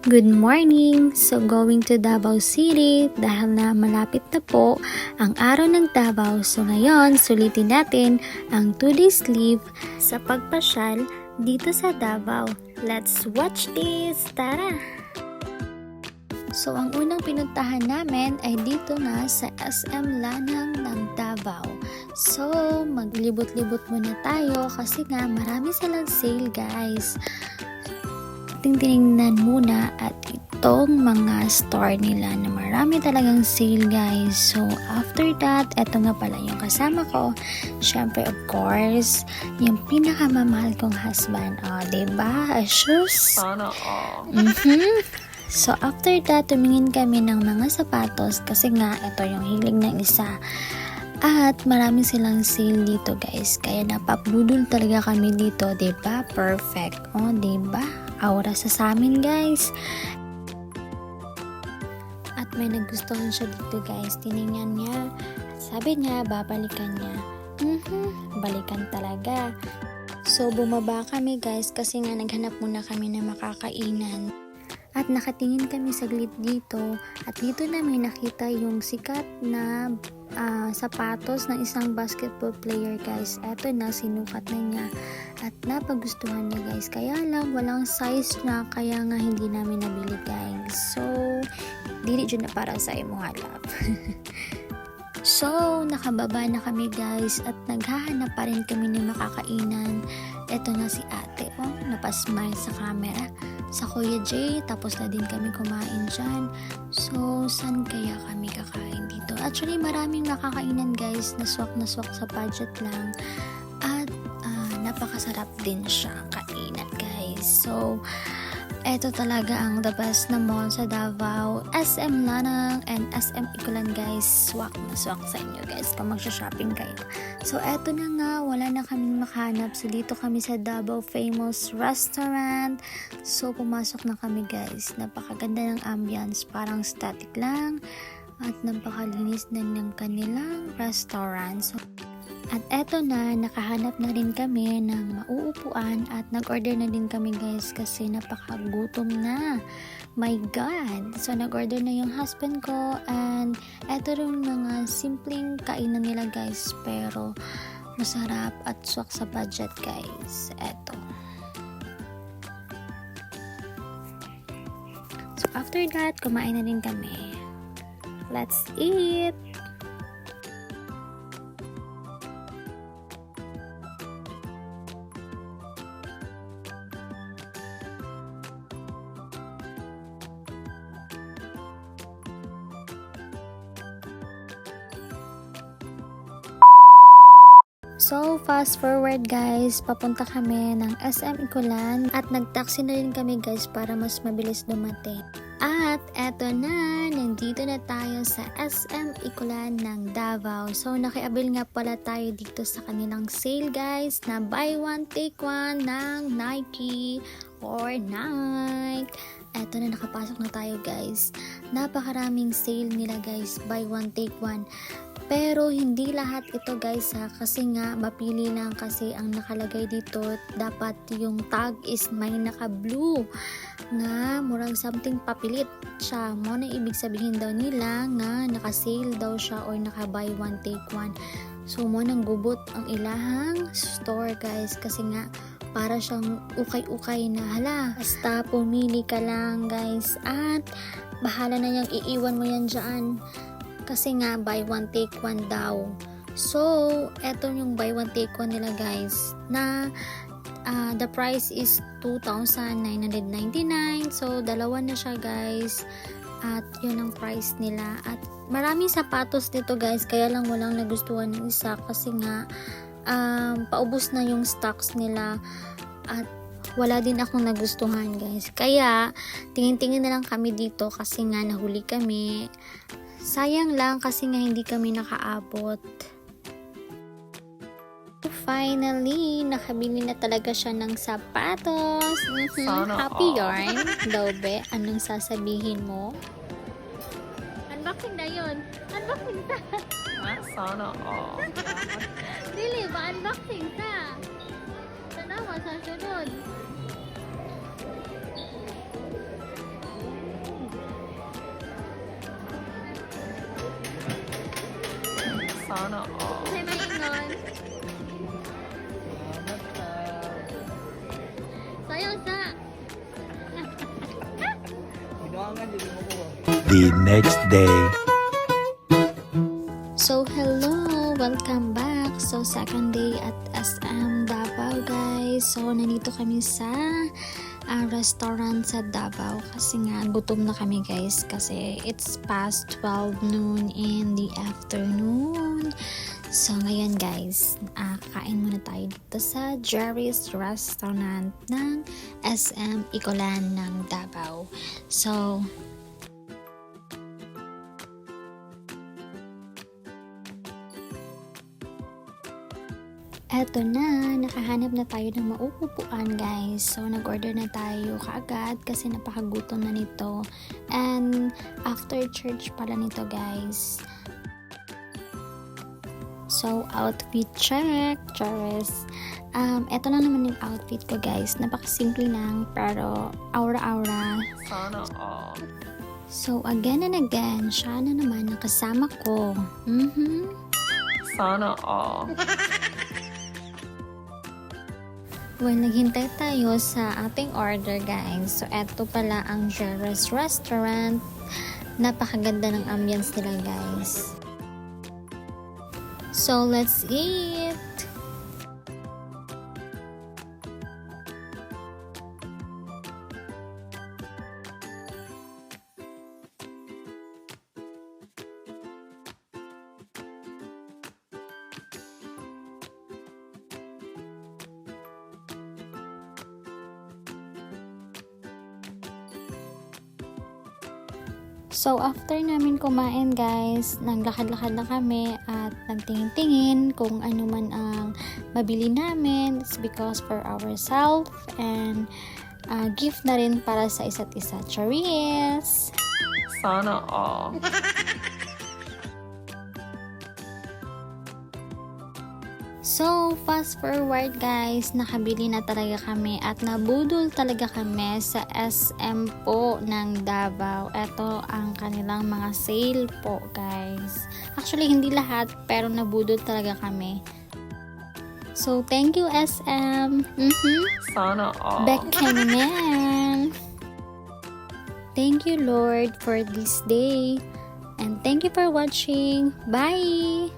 Good morning! So going to Davao City dahil na malapit na po ang araw ng Davao. So ngayon, sulitin natin ang 2 days leave sa pagpasyal dito sa Davao. Let's watch this! Tara! So ang unang pinuntahan namin ay dito na sa SM Lanang ng Davao. So maglibot-libot muna tayo kasi nga marami silang sale guys tingnan muna at itong mga store nila na marami talagang sale guys. So after that, eto nga pala yung kasama ko. Syempre of course, yung pinakamamahal kong husband. O, oh, diba? Ashes? Sana all. Mhm. So after that, tumingin kami ng mga sapatos kasi nga ito yung hilig ng isa. At marami silang sale dito guys. Kaya napabudol talaga kami dito, 'di ba? Perfect. Oh, 'di ba? Aura sa sa amin, guys. At may nagustuhan siya dito, guys. Tiningnan niya. Sabi niya, babalikan niya. Mhm, balikan talaga. So, bumaba kami, guys, kasi nga naghanap muna kami na makakainan. At nakatingin kami saglit dito at dito namin nakita yung sikat na ah, sapatos ng isang basketball player guys. Eto na, sinukat na niya at napagustuhan niya guys. Kaya lang walang size na kaya nga hindi namin nabili guys. So, dili dyan na para sa imo halap. so, nakababa na kami guys at naghahanap pa rin kami ng makakainan. Eto na si ate, oh, napasmile sa camera sa Kuya Jay, tapos na din kami kumain dyan. So, saan kaya kami kakain dito? Actually, maraming nakakainan guys, na swak na swak sa budget lang. At ah, napakasarap din siya kainan guys. So, eto talaga ang the best na mall sa Davao. SM Lanang and SM Ikulan guys. Swak na swak sa inyo guys kung magsha-shopping kayo. So, eto na nga, wala na kaming makahanap. So, dito kami sa Davao Famous Restaurant. So, pumasok na kami guys. Napakaganda ng ambience. Parang static lang. At napakalinis din ng kanilang restaurant. So, at eto na, nakahanap na rin kami ng mauupuan at nag-order na din kami guys kasi napakagutom na. My God! So nag-order na yung husband ko and eto rin mga simpleng kainan nila guys pero masarap at swak sa budget guys. Eto. So after that, kumain na din kami. Let's eat! So, fast forward guys, papunta kami ng SM Ikulan at nag-taxi na rin kami guys para mas mabilis dumating. At eto na, nandito na tayo sa SM Ikulan ng Davao. So, nakiabil nga pala tayo dito sa kanilang sale guys na buy one take one ng Nike or Nike. Eto na, nakapasok na tayo guys. Napakaraming sale nila guys, buy one take one. Pero hindi lahat ito guys ha. Kasi nga mapili lang kasi ang nakalagay dito. Dapat yung tag is may naka blue nga murag something papilit siya. Mo na ibig sabihin daw nila nga naka sale daw siya or naka buy one take one. So mo nang gubot ang ilahang store guys. Kasi nga para siyang ukay-ukay na. Hala basta pumili ka lang guys. At bahala na niyang iiwan mo yan dyan kasi nga buy one take one daw. So, eto yung buy one take one nila guys na uh, the price is 2,999. So, dalawa na siya guys. At yun ang price nila. At maraming sapatos dito guys. Kaya lang walang nagustuhan ng isa kasi nga um, paubos na yung stocks nila. At wala din akong nagustuhan guys. Kaya, tingin-tingin na lang kami dito kasi nga nahuli kami. Sayang lang kasi nga hindi kami nakaabot. Finally, nakabili na talaga siya ng sapatos. Mhm, Sana Happy all. yarn. Daw be, anong sasabihin mo? Unboxing na yun. Unboxing ta. Ah, Sana all. Dili ba unboxing ta? Tanawa sa sunod. Sana all. May maingon. Sayang sa. the next day. So, hello! Welcome back! So, second day at SM Davao, guys. So, nandito kami sa ah, restaurant sa Davao kasi nga gutom na kami guys kasi it's past 12 noon in the afternoon. So, ngayon guys, ah, kain muna tayo dito sa Jerry's Restaurant ng SM Icolan ng Davao. So, Eto na, nakahanap na tayo ng mauupuan guys. So, nag-order na tayo kaagad kasi napakagutom na nito. And, after church pala nito guys. So, outfit check, Charis. Um, eto na naman yung outfit ko guys. Napakasimple lang, pero aura-aura. Sana all. So, again and again, siya na naman ang kasama ko. Mhm. Sana all. Well, naghintay tayo sa ating order, guys. So, eto pala ang Jerry's Restaurant. Napakaganda ng ambience nila, guys. So, let's eat! So, after namin kumain guys, naglakad-lakad na kami at nagtingin-tingin kung ano man ang mabili namin. It's because for ourselves and uh, gift na rin para sa isa't isa. Charis! Sana all. So, fast forward guys, nakabili na talaga kami at nabudol talaga kami sa SM po ng Davao. Ito ang kanilang mga sale po guys. Actually, hindi lahat pero nabudol talaga kami. So, thank you SM. Mhm. Sana all. Bekenan. Thank you Lord for this day. And thank you for watching. Bye!